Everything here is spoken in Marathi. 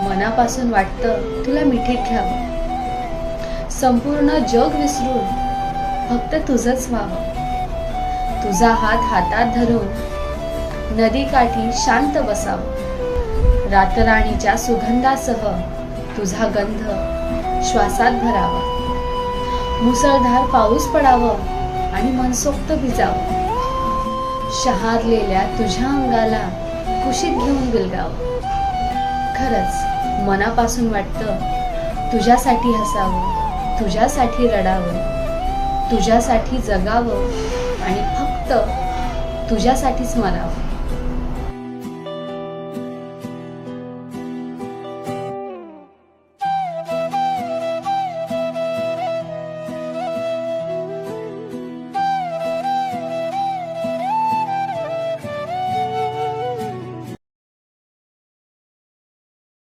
मनापासून वाटतं तुला मिठीत घ्यावं संपूर्ण जग विसरून फक्त तुझंच व्हावं. तुझा हात हातात धरून नदीकाठी शांत बसावं. रातराणीच्या सुगंधासह तुझा गंध श्वासात भरावा. मुसळधार पाऊस पडावं आणि मनसोक्त भिजावं. शहारलेल्या तुझ्या अंगाला कुशीत घेऊन बिलगावं खरंच मनापासून वाटतं तुझ्यासाठी हसावं तुझ्यासाठी रडावं तुझ्यासाठी जगावं आणि फक्त तुझ्यासाठीच मरावं